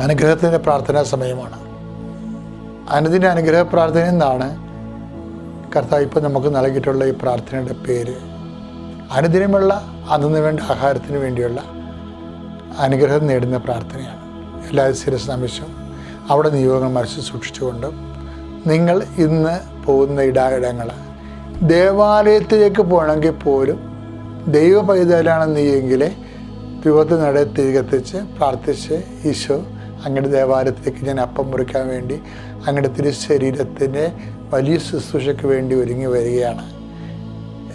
അനുഗ്രഹത്തിന്റെ പ്രാർത്ഥനാ സമയമാണ്. അനുദിന അനുഗ്രഹ പ്രാർത്ഥന എന്നാണ് കർത്താവ് ഇപ്പം നമുക്ക് നൽകിയിട്ടുള്ള ഈ പ്രാർത്ഥനയുടെ പേര്. അനുദിനമുള്ള അന്നു വേണ്ട ആഹാരത്തിന് വേണ്ടിയുള്ള അനുഗ്രഹം നേടുന്ന പ്രാർത്ഥനയാണ്. എല്ലാ ശിരസ് നമിച്ചും അവിടെ നിയോഗങ്ങൾ മനസ്സിൽ സൂക്ഷിച്ചുകൊണ്ടും നിങ്ങൾ ഇന്ന് പോകുന്ന ഇടായിടങ്ങൾ ദേവാലയത്തിലേക്ക് പോകണമെങ്കിൽ പോലും ദൈവ പൈതലാണ് വിപത്ത് നട തിരികെത്തിച്ച് പ്രാർത്ഥിച്ച് ഈശോ അങ്ങയുടെ ദേവാലയത്തിലേക്ക് ഞാൻ അപ്പം മുറിക്കാൻ വേണ്ടി അങ്ങയുടെ തിരുശരീരത്തിന്റെ വലിയ ശുശ്രൂഷയ്ക്ക് വേണ്ടി ഒരുങ്ങി വരികയാണ്.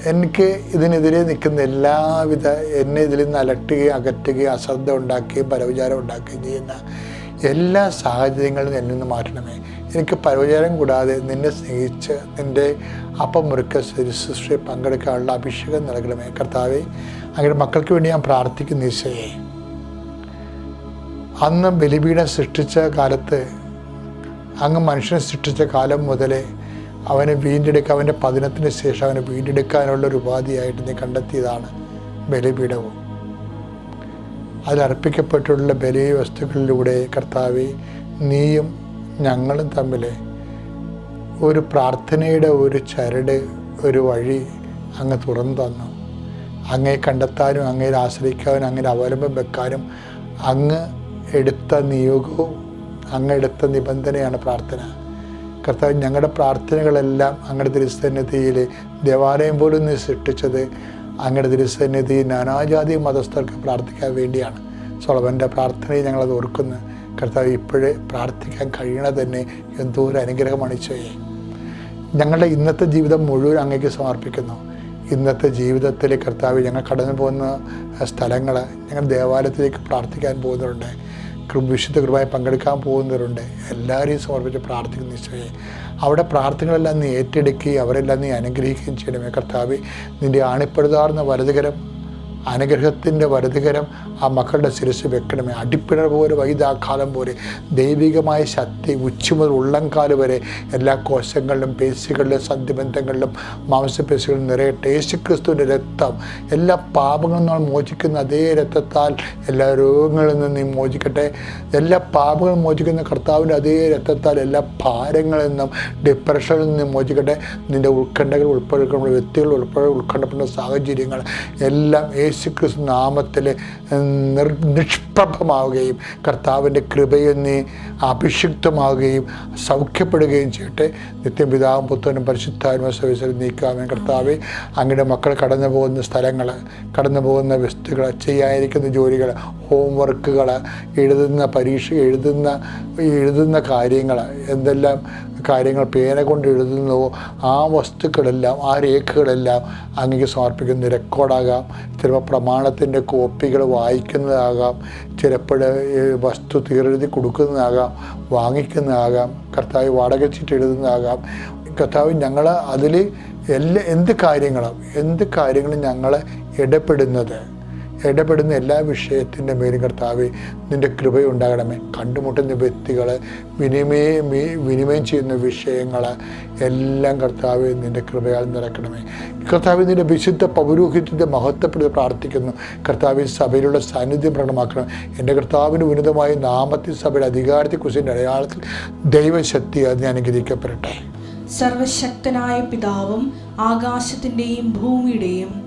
എനിക്ക് ഇതിനെതിരെ നിൽക്കുന്ന എല്ലാവിധ എന്നെ ഇതിൽ നിന്ന് അലട്ടുകയും അകറ്റുകയും അശ്രദ്ധ ഉണ്ടാക്കുകയും പരവിചാരം ഉണ്ടാക്കുകയും ചെയ്യുന്ന എല്ലാ സാഹചര്യങ്ങളും എന്നിൽ നിന്ന് മാറ്റണമേ. എനിക്ക് പരവിചാരം കൂടാതെ നിന്നെ സ്നേഹിച്ച് നിന്റെ അപ്പം മുറുക്ക ശുശ്രൂഷയിൽ പങ്കെടുക്കാനുള്ള അഭിഷേകം നൽകണമേ. കർത്താവേ അങ്ങനെ മക്കൾക്ക് വേണ്ടി ഞാൻ പ്രാർത്ഥിക്കുന്ന ഈശോയെ. അന്ന് ബലിപീഠം സൃഷ്ടിച്ച കാലത്ത് അങ്ങ് മനുഷ്യനെ സൃഷ്ടിച്ച കാലം മുതലേ അവനെ വീണ്ടെടുക്കുക അവന്റെ പതനത്തിന് ശേഷം അവനെ വീണ്ടെടുക്കാനുള്ള ഒരു ഉപാധിയായിട്ട് നീ കണ്ടെത്തിയതാണ് ബലിപീഠവും. അതിലർപ്പിക്കപ്പെട്ടുള്ള ബലി വസ്തുക്കളിലൂടെ കർത്താവ് നീയും ഞങ്ങളും തമ്മിൽ ഒരു പ്രാർത്ഥനയുടെ ഒരു ചരട് ഒരു വഴി അങ്ങ് തുറന്നു തന്നു. അങ്ങേ കണ്ടെത്താനും അങ്ങേ ആശ്രയിക്കാനും അങ്ങനെ അവലംബം വെക്കാനും അങ്ങ് എടുത്ത നിയോഗവും അങ്ങ് എടുത്ത നിബന്ധനയാണ് പ്രാർത്ഥന. കർത്താവ് ഞങ്ങളുടെ പ്രാർത്ഥനകളെല്ലാം അങ്ങയുടെ തിരുസന്നിധിയിൽ ദേവാലയം പോലും നീ സൃഷ്ടിച്ചത് അങ്ങയുടെ തിരുസന്നിധി നാനാജാതി മതസ്ഥർക്ക് പ്രാർത്ഥിക്കാൻ വേണ്ടിയാണ്. സൊളവന്റെ പ്രാർത്ഥനയിൽ ഞങ്ങളത് ഓർക്കുന്നു. കർത്താവ് ഇപ്പോഴേ പ്രാർത്ഥിക്കാൻ കഴിയണ തന്നെ എന്തോ ഒരു അനുഗ്രഹമാണ് ചെയ്യേ ഞങ്ങളുടെ ഇന്നത്തെ ജീവിതം മുഴുവൻ അങ്ങേക്ക് സമർപ്പിക്കുന്നു. ഇന്നത്തെ ജീവിതത്തിൽ കർത്താവ് ഞങ്ങൾ കടന്നു പോകുന്ന സ്ഥലങ്ങൾ ഞങ്ങൾ ദേവാലയത്തിലേക്ക് പ്രാർത്ഥിക്കാൻ പോകുന്നവരുണ്ട്. വിശുദ്ധ കൃപയായി പങ്കെടുക്കാൻ പോകുന്നവരുണ്ട്. എല്ലാവരെയും സമർപ്പിച്ച് പ്രാർത്ഥിക്കുന്ന നിശ്ചയം അവിടെ പ്രാർത്ഥനകളെല്ലാം നീ ഏറ്റെടുക്കുകയും അവരെല്ലാം നീ അനുഗ്രഹിക്കുകയും ചെയ്യണമേ കർത്താവ്. നിന്റെ ആണിപ്പെടുതാർന്ന വലതുകരം അനുഗ്രഹത്തിന്റെ വലതുകരം ആ മക്കളുടെ ശിരസ് വെക്കണമേ. അടിപ്പിണർ പോലെ വൈദാഘാതം പോലെ ദൈവികമായ ശക്തി ഉച്ച മുതൽ ഉള്ളംകാൽ വരെ എല്ലാ കോശങ്ങളിലും പേശികളിലും സന്ധിബന്ധങ്ങളിലും മാംസപേശികളിലും നിറയട്ടെ. യേശുക്രിസ്തുവിന്റെ രക്തം എല്ലാ പാപങ്ങളും നമ്മൾ മോചിക്കുന്ന അതേ രക്തത്താൽ എല്ലാ രോഗങ്ങളിൽ നിന്നും നീ മോചിക്കട്ടെ. എല്ലാ പാപങ്ങളും മോചിക്കുന്ന കർത്താവിന്റെ അതേ രക്തത്താൽ എല്ലാ ഭാരങ്ങളിൽ നിന്നും ഡിപ്രഷനിൽ നിന്നും മോചിക്കട്ടെ. നിന്റെ ഉത്കണ്ഠകൾ ഉൾപ്പെടുന്ന വ്യക്തികൾ ഉൾപ്പെടെ ഉത്കണ്ഠപ്പെടുന്ന സാഹചര്യങ്ങൾ എല്ലാം യേശുക്രിസ്തു നാമത്തിൽ നിർ നിഷ്പ്രഭമാവുകയും കർത്താവിന്റെ കൃപയിൽ നീ അഭിഷിക്തമാവുകയും സൗഖ്യപ്പെടുകയും ചെയ്യട്ടെ. നിത്യം പിതാവും പുത്രനും പരിശുദ്ധാത്മ സർവീസിൽ നീക്കാമേ കർത്താവെ അങ്ങയുടെ മക്കൾ കടന്നു പോകുന്ന സ്ഥലങ്ങൾ കടന്നു പോകുന്ന വസ്തുക്കൾ ചെയ്യാനിരിക്കുന്ന ജോലികൾ ഹോംവർക്കുകൾ എഴുതുന്ന പരീക്ഷ എഴുതുന്ന എഴുതുന്ന കാര്യങ്ങൾ എന്തെല്ലാം കാര്യങ്ങൾ പേന കൊണ്ട് എഴുതുന്നുവോ ആ വസ്തുക്കളെല്ലാം ആ രേഖകളെല്ലാം അങ്ങേക്ക് സമർപ്പിക്കുന്ന റെക്കോർഡാകാം ചിലപ്പോൾ പ്രമാണത്തിന്റെ കോപ്പികൾ വായിക്കുന്നതാകാം. ചിലപ്പോൾ വസ്തു തീരെഴുതി കൊടുക്കുന്നതാകാം വാങ്ങിക്കുന്നതാകാം കർത്താവ് വാടക ചീട്ട് എഴുതുന്നതാകാം. കർത്താവ് ഞങ്ങൾ അതിൽ എല്ലാ എന്ത് കാര്യങ്ങളും എന്ത് കാര്യങ്ങളും ഞങ്ങൾ ഇടപെടുന്നത്. ഇടപെടുന്ന എല്ലാ വിഷയത്തിന്റെ മേലും കർത്താവ് നിന്റെ കൃപയുണ്ടാകണമേ. കണ്ടുമുട്ടുന്ന വ്യക്തികൾ വിനിമയം വിനിമയം ചെയ്യുന്ന വിഷയങ്ങൾ എല്ലാം കർത്താവ് നിന്റെ കൃപയാൽ നിറക്കണമേ കർത്താവ് നിന്റെ വിശുദ്ധ പൗരോഹിത്യത്തെ മഹത്വപ്പെടുത്തി പ്രാർത്ഥിക്കുന്നു. കർത്താവ് സഭയിലുള്ള സാന്നിധ്യം പ്രകടമാക്കണം. എന്റെ കർത്താവിന് ഉന്നതമായ നാമത്തിൽ സഭയുടെ അധികാരത്തെക്കുറിച്ചിന്റെ അടയാളത്തിൽ ദൈവശക്തി അതിനെ അനുഗ്രഹിക്കപ്പെടട്ടെ. സർവശക്തനായ പിതാവും ആകാശത്തിന്റെയും ഭൂമിയുടെയും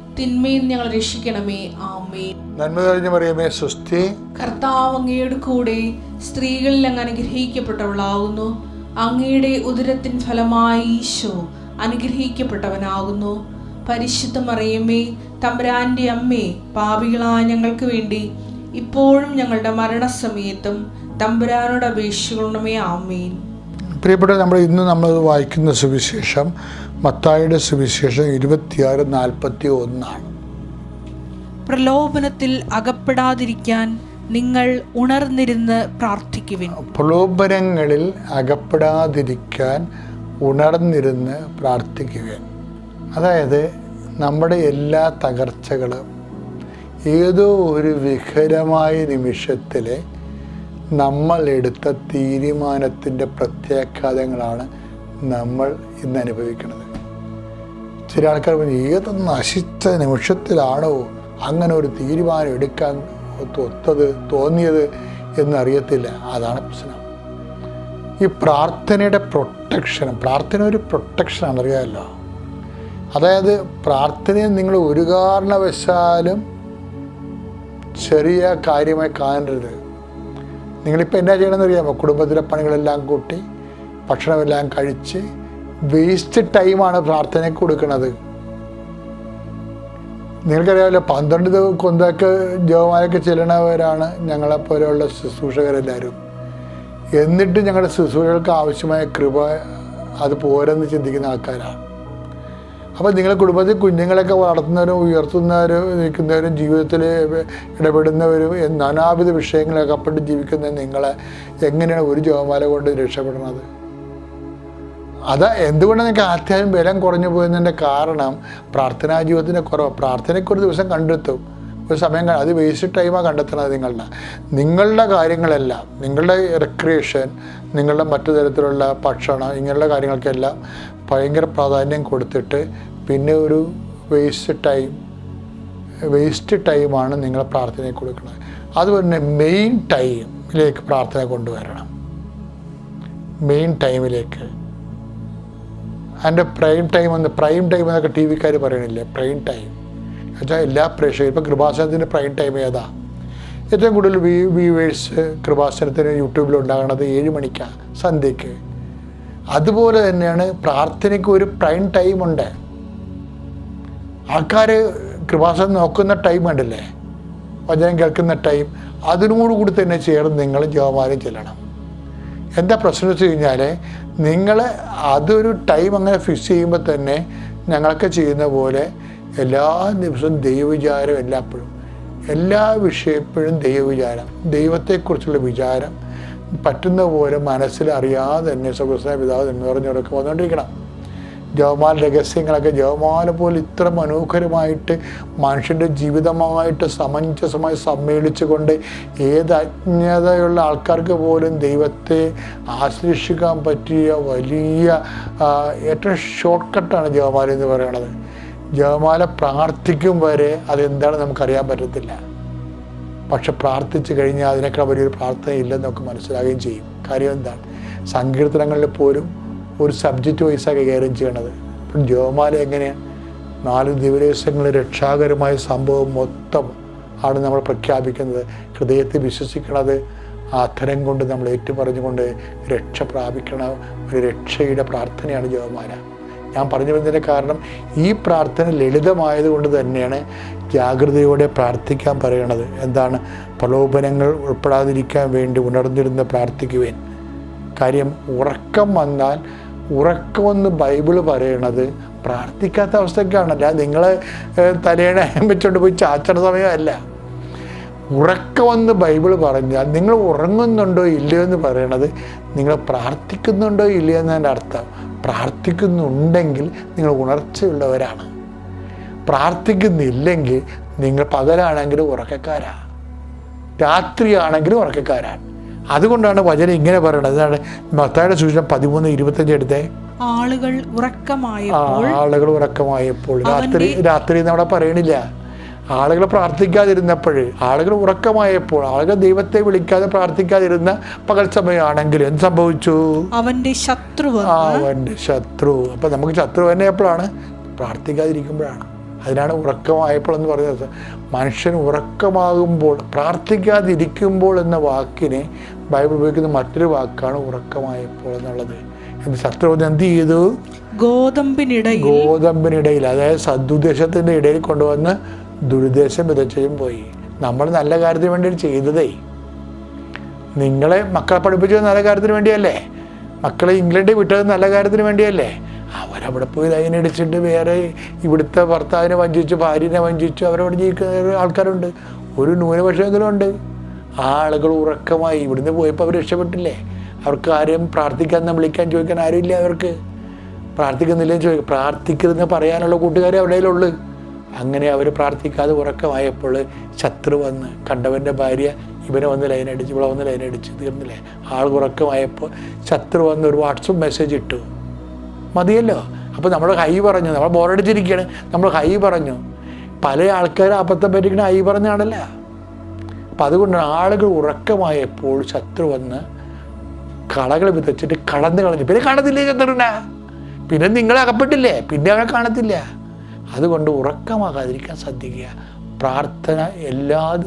തിന്മയിൽ ഞങ്ങൾ രക്ഷിക്കണമേ. ആമേ നന്മ കഴിഞ്ഞ പറയുമേ സുസ്ഥി കർത്താവ് അങ്ങയുടെ കൂടെ സ്ത്രീകളിൽ അങ്ങ് അനുഗ്രഹിക്കപ്പെട്ടവളാകുന്നു. അങ്ങയുടെ ഉദരത്തിൻ ഫലമായി ഈശോ അനുഗ്രഹിക്കപ്പെട്ടവനാകുന്നു. പരിശുദ്ധം മറിയമ്മേ തമ്പുരാന്റെ അമ്മേ പാപികളായ ഞങ്ങൾക്ക് വേണ്ടി ഇപ്പോഴും ഞങ്ങളുടെ മരണസമയത്തും തമ്പുരാനോട് അപേക്ഷിക്കണമേ. ആമേൻ. പ്രിയപ്പെട്ട നമ്മൾ ഇന്ന് നമ്മൾ വായിക്കുന്ന സുവിശേഷം മത്തായിയുടെ സുവിശേഷം ഇരുപത്തിയാറ് നാൽപ്പത്തി ഒന്നാണ്. പ്രലോഭനത്തിൽ അകപ്പെടാതിരിക്കാൻ നിങ്ങൾ ഉണർന്നിരുന്ന് പ്രാർത്ഥിക്കുവിൻ. പ്രലോഭനങ്ങളിൽ അകപ്പെടാതിരിക്കാൻ ഉണർന്നിരുന്ന് പ്രാർത്ഥിക്കുക അതായത് നമ്മുടെ എല്ലാ തകർച്ചകളും ഏതോ ഒരു വിഹരമായ നിമിഷത്തിൽ നമ്മൾ എടുത്ത തീരുമാനത്തിന്റെ പ്രത്യാഘാതങ്ങളാണ് നമ്മൾ ഇന്ന് അനുഭവിക്കുന്നത്. ചില ആൾക്കാർ പറഞ്ഞു ഏത് നശിച്ച നിമിഷത്തിലാണോ അങ്ങനെ ഒരു തീരുമാനം എടുക്കാൻ ഒത്തത് തോന്നിയത് എന്നറിയത്തില്ല അതാണ് പ്രശ്നം. ഈ പ്രാർത്ഥനയുടെ പ്രൊട്ടക്ഷൻ പ്രാർത്ഥന ഒരു പ്രൊട്ടക്ഷനാണ് അറിയാമല്ലോ. അതായത് പ്രാർത്ഥനയെ നിങ്ങൾ ഒരു കാരണവശാലും ചെറിയ കാര്യമായി കാണരുത്. നിങ്ങളിപ്പോൾ എന്നാ ചെയ്യണമെന്ന് അറിയാമോ? കുടുംബത്തിലെ പണികളെല്ലാം കൂട്ടി ഭക്ഷണമെല്ലാം കഴിച്ച് വേസ്റ്റ് ടൈമാണ് പ്രാർത്ഥനയ്ക്ക് കൊടുക്കുന്നത്. നിങ്ങൾക്കറിയാമല്ലോ പന്ത്രണ്ട് കൊന്തൊക്കെ ജവമാലയ്ക്ക് ചെല്ലണവരാണ് ഞങ്ങളെപ്പോലെയുള്ള ശുശ്രൂഷകരെല്ലാവരും. എന്നിട്ട് ഞങ്ങളുടെ ശുശ്രൂഷകൾക്ക് ആവശ്യമായ കൃപ അത് പോരെന്ന് ചിന്തിക്കുന്ന ആൾക്കാരാണ്. അപ്പോൾ നിങ്ങളുടെ കുടുംബത്തിൽ കുഞ്ഞുങ്ങളൊക്കെ വളർത്തുന്നവരും ഉയർത്തുന്നവരും നിൽക്കുന്നവരും ജീവിതത്തിൽ ഇടപെടുന്നവരും നാനാവിധ വിഷയങ്ങളൊക്കെ അപ്പെട്ട് ജീവിക്കുന്ന നിങ്ങളെ എങ്ങനെയാണ് ഒരു ജോമാല കൊണ്ട് രക്ഷപ്പെടുന്നത് അത് എന്തുകൊണ്ട് നിങ്ങൾക്ക് ആധ്യായം ബലം കുറഞ്ഞു പോയതിന്റെ കാരണം പ്രാർത്ഥനാ ജീവിതത്തിന്റെ കുറവ്? പ്രാർത്ഥനയ്ക്ക് ഒരു ദിവസം കണ്ടെത്തും. ഒരു സമയം അത് വേസ്റ്റ് ടൈമാണ് കണ്ടെത്തുന്നത് നിങ്ങളുടെ നിങ്ങളുടെ കാര്യങ്ങളെല്ലാം നിങ്ങളുടെ റിക്രിയേഷൻ നിങ്ങളുടെ മറ്റു തരത്തിലുള്ള ഭക്ഷണം ഇങ്ങനെയുള്ള കാര്യങ്ങൾക്കെല്ലാം ഭയങ്കര പ്രാധാന്യം കൊടുത്തിട്ട് പിന്നെ ഒരു വേസ്റ്റ് ടൈം വേസ്റ്റ് ടൈമാണ് നിങ്ങൾ പ്രാർത്ഥനയ്ക്ക് കൊടുക്കുന്നത്. അതുപോലെ തന്നെ മെയിൻ ടൈമിലേക്ക് പ്രാർത്ഥന കൊണ്ടുവരണം. മെയിൻ ടൈമിലേക്ക് അതിന്റെ പ്രൈം ടൈം എന്ന് പ്രൈം ടൈം എന്നൊക്കെ ടി വിക്കാർ പറയണില്ലേ? പ്രൈം ടൈം എന്നുവെച്ചാൽ എല്ലാ പ്രേക്ഷകരും ഇപ്പോൾ കൃപാസനത്തിന്റെ പ്രൈം ടൈം ഏതാ? ഏറ്റവും കൂടുതൽ വി വ്യൂവേഴ്സ് കൃപാസനത്തിന് യൂട്യൂബിൽ ഉണ്ടാകുന്നത് ഏഴ് മണിക്കാണ് സന്ധ്യയ്ക്ക്. അതുപോലെ തന്നെയാണ് പ്രാർത്ഥനയ്ക്ക് ഒരു പ്രൈം ടൈം ഉണ്ട്. ആൾക്കാർ കൃപാസനം നോക്കുന്ന ടൈം കണ്ടില്ലേ? വചനം കേൾക്കുന്ന ടൈം അതിനോടുകൂടി തന്നെ ചേർന്ന് നിങ്ങൾ ജപമാലം ചെല്ലണം. എന്താ പ്രശ്നം വെച്ച് കഴിഞ്ഞാൽ നിങ്ങൾ അതൊരു ടൈം അങ്ങനെ ഫിക്സ് ചെയ്യുമ്പോൾ തന്നെ ഞങ്ങളൊക്കെ ചെയ്യുന്ന പോലെ എല്ലാ ദിവസവും ദൈവവിചാരം എല്ലാപ്പോഴും. എല്ലാ വിഷയപ്പോഴും ദൈവവിചാരം. ദൈവത്തെക്കുറിച്ചുള്ള വിചാരം. പറ്റുന്ന പോലെ മനസ്സിൽ അറിയാതെ തന്നെ സ്വകൃഷ്ണ പിതാവ് എന്ന് പറഞ്ഞവരൊക്കെ വന്നുകൊണ്ടിരിക്കണം ജവമാല രഹസ്യങ്ങളൊക്കെ ജവമാല പോലെ ഇത്ര മനോഹരമായിട്ട് മനുഷ്യന്റെ ജീവിതമായിട്ട് സമഞ്ജസമായി സമ്മേളിച്ചുകൊണ്ട് ഏത് അജ്ഞതയുള്ള ആൾക്കാർക്ക് പോലും ദൈവത്തെ ആശ്ലേഷിക്കാൻ പറ്റിയ വലിയ ഏറ്റവും ഷോർട്ട് കട്ടാണ് ജവമാല എന്ന് പറയുന്നത്. ജവമാല പ്രാർത്ഥിക്കും വരെ അതെന്താണ് നമുക്കറിയാൻ പറ്റത്തില്ല. പക്ഷെ പ്രാർത്ഥിച്ചു കഴിഞ്ഞാൽ അതിനേക്കാൾ വലിയൊരു പ്രാർത്ഥന ഇല്ലെന്നൊക്കെ മനസ്സിലാകുകയും ചെയ്യും. കാര്യം എന്താണ്? സങ്കീർത്തനങ്ങളിൽ പോലും ഒരു സബ്ജക്റ്റ് വൈസാണ് കൈകാര്യം ചെയ്യണത് ഇപ്പം ജോമാല എങ്ങനെയാണ് നാല് ദിവസങ്ങളിൽ രക്ഷാകരമായ സംഭവം മൊത്തം ആണ് നമ്മൾ പ്രഖ്യാപിക്കുന്നത്. ഹൃദയത്തിൽ വിശ്വസിക്കണത് ആ അധരം കൊണ്ട് നമ്മൾ ഏറ്റുപറഞ്ഞുകൊണ്ട് രക്ഷ പ്രാപിക്കണ ഒരു രക്ഷയുടെ പ്രാർത്ഥനയാണ് ജോമാല ഞാൻ പറഞ്ഞു വരുന്നതിന്റെ കാരണം ഈ പ്രാർത്ഥന ലളിതമായതുകൊണ്ട് തന്നെയാണ് ജാഗ്രതയോടെ പ്രാർത്ഥിക്കാൻ പറയണത്. എന്താണ്? പ്രലോഭനങ്ങൾ ഉൾപ്പെടാതിരിക്കാൻ വേണ്ടി ഉണർന്നിരുന്ന് പ്രാർത്ഥിക്കുവേൻ. കാര്യം ഉറക്കം വന്നാൽ ഉറക്കമെന്ന് ബൈബിൾ പറയണത് പ്രാർത്ഥിക്കാത്ത അവസ്ഥയ്ക്കാണ് അല്ല നിങ്ങൾ തലേണ വെച്ചോണ്ട് പോയി ചാച്ചണ സമയമല്ല. ഉറക്കമെന്ന് ബൈബിൾ പറഞ്ഞാൽ നിങ്ങൾ ഉറങ്ങുന്നുണ്ടോ ഇല്ലയോ എന്ന് പറയണത് നിങ്ങൾ പ്രാർത്ഥിക്കുന്നുണ്ടോ ഇല്ലയോ എന്നതിന്റെ അർത്ഥം. പ്രാർത്ഥിക്കുന്നുണ്ടെങ്കിൽ നിങ്ങൾ ഉണർച്ചയുള്ളവരാണ്. പ്രാർത്ഥിക്കുന്നില്ലെങ്കിൽ നിങ്ങൾ പകലാണെങ്കിലും ഉറക്കക്കാരാണ് രാത്രിയാണെങ്കിലും ഉറക്കക്കാരാണ്. അതുകൊണ്ടാണ് വചനം ഇങ്ങനെ പറയുന്നത് അതാണ് മത്തായുടെ സൂചന പതിമൂന്ന് ഇരുപത്തഞ്ച് എടുത്തേ. ആളുകൾ ഉറക്കമായപ്പോൾ ആളുകൾ ഉറക്കമായപ്പോൾ. രാത്രി രാത്രി നമ്മളെ പറയണില്ല. ആളുകൾ പ്രാർത്ഥിക്കാതിരുന്നപ്പോൾ ആളുകൾ ഉറക്കമായപ്പോൾ ആളുകൾ ദൈവത്തെ വിളിക്കാതെ പ്രാർത്ഥിക്കാതിരുന്ന പകൽ സമയമാണെങ്കിൽ എന്ത് സംഭവിച്ചു? അവന്റെ ശത്രു അവന്റെ ശത്രു. അപ്പൊ നമുക്ക് ശത്രു തന്നെ എപ്പോഴാണ്? പ്രാർത്ഥിക്കാതിരിക്കുമ്പോഴാണ്. അതിനാണ് ഉറക്കമായപ്പോൾ എന്ന് പറയുന്നത്. മനുഷ്യൻ ഉറക്കമാകുമ്പോൾ പ്രാർത്ഥിക്കാതിരിക്കുമ്പോൾ എന്ന വാക്കിനെ ബൈബിൾ ഉപയോഗിക്കുന്ന മറ്റൊരു വാക്കാണ് ഉറക്കമായപ്പോൾ എന്നുള്ളത്. എന്ത് ശത്രു എന്ത് ചെയ്തു? ഗോതമ്പിനിടയിൽ ഗോതമ്പിനിടയിൽ അതായത് സദുദ്ദേശത്തിന്റെ ഇടയിൽ കൊണ്ടുവന്ന് ദുരുദ്ദേശം വിതച്ചും പോയി. നമ്മൾ നല്ല കാര്യത്തിന് വേണ്ടി ചെയ്തതേ. നിങ്ങളെ മക്കളെ പഠിപ്പിച്ചത് നല്ല കാര്യത്തിന് വേണ്ടിയല്ലേ? മക്കളെ ഇംഗ്ലണ്ടിൽ വിട്ടത് നല്ല കാര്യത്തിന് വേണ്ടിയല്ലേ? അവരവിടെ പോയി ലൈനടിച്ചിട്ട് വേറെ ഇവിടുത്തെ ഭർത്താവിനെ വഞ്ചിച്ചു ഭാര്യനെ വഞ്ചിച്ചു അവരവിടെ ജീവിക്കുന്ന ആൾക്കാരുണ്ട്. ഒരു ന്യൂനപക്ഷമെങ്കിലും ഉണ്ട്. ആ ആളുകൾ ഉറക്കമായി ഇവിടുന്ന് പോയപ്പോൾ അവർ രക്ഷപ്പെട്ടില്ലേ? അവർക്ക് ആരെയും പ്രാർത്ഥിക്കാൻ വിളിക്കാൻ ചോദിക്കാൻ ആരുമില്ല അവർക്ക്. പ്രാർത്ഥിക്കുന്നില്ലെന്ന് ചോദിക്കും പ്രാർത്ഥിക്കരുതെന്ന് പറയാനുള്ള കൂട്ടുകാരെ അവിടെയുള്ളൂ. അങ്ങനെ അവർ പ്രാർത്ഥിക്കാതെ ഉറക്കമായപ്പോൾ ശത്രു വന്ന് കണ്ടവന്റെ ഭാര്യ ഇവനെ വന്ന് ലൈനടിച്ച് ഇവിടെ വന്ന് ലൈനടിച്ച് തീർന്നില്ലേ? ആൾ ഉറക്കമായപ്പോൾ ശത്രു വന്ന് ഒരു വാട്സപ്പ് മെസ്സേജ് ഇട്ടു. മതിയല്ലോ. അപ്പോൾ നമ്മൾ ഹൈ പറഞ്ഞു. നമ്മൾ ബോറടിച്ചിരിക്കുകയാണ്. നമ്മൾ ഹൈ പറഞ്ഞു. പല ആൾക്കാരും അബദ്ധം പറ്റിക്കണ ഹൈ പറഞ്ഞാണല്ല. അപ്പം അതുകൊണ്ട് ആളുകൾ ഉറക്കമായപ്പോൾ ശത്രു വന്ന് കളകൾ വിതച്ചിട്ട് കടന്നു കളഞ്ഞു. പിന്നെ കാണത്തില്ലേ ചന്ദ്രന പിന്നെ നിങ്ങൾ അകപ്പെട്ടില്ലേ? പിന്നെ അവനെ കാണത്തില്ല. അതുകൊണ്ട് ഉറക്കമാകാതിരിക്കാൻ ശ്രദ്ധിക്കുക. പ്രാർത്ഥന എല്ലാ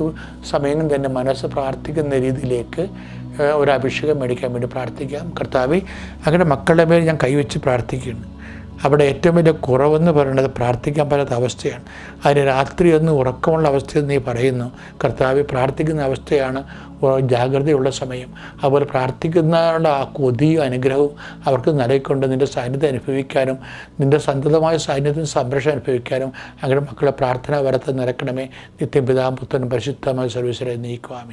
സമയങ്ങളും തന്നെ മനസ്സ് പ്രാർത്ഥിക്കുന്ന രീതിയിലേക്ക് ഒരു അഭിഷേകം മേടിക്കാൻ വേണ്ടി പ്രാർത്ഥിക്കാം. കർത്താവെ അങ്ങനെ മക്കളുടെ മേൽ ഞാൻ കൈവച്ച് പ്രാർത്ഥിക്കുന്നു. അവിടെ ഏറ്റവും വലിയ കുറവെന്ന് പറയുന്നത് പ്രാർത്ഥിക്കാൻ പറ്റാത്ത അവസ്ഥയാണ്. അതിന് രാത്രി ഒന്ന് ഉറക്കമുള്ള അവസ്ഥയെന്ന് നീ പറയുന്നു. കർത്താവ് പ്രാർത്ഥിക്കുന്ന അവസ്ഥയാണ് ജാഗ്രതയുള്ള സമയം. അതുപോലെ പ്രാർത്ഥിക്കുന്നവരുടെ ആ കൊതിയും അനുഗ്രഹവും അവർക്ക് നൽകിക്കൊണ്ട് നിന്റെ സാന്നിധ്യം അനുഭവിക്കാനും നിന്റെ സന്തതമായ സാന്നിധ്യം സംരക്ഷണം അനുഭവിക്കാനും അങ്ങനെ മക്കളെ പ്രാർത്ഥന വരത്ത് നിരക്കണമേ. നിത്യം പിതാം പുത്രനും പരിശുദ്ധമായ സർവീസിലെ നീക്കുവാമേ.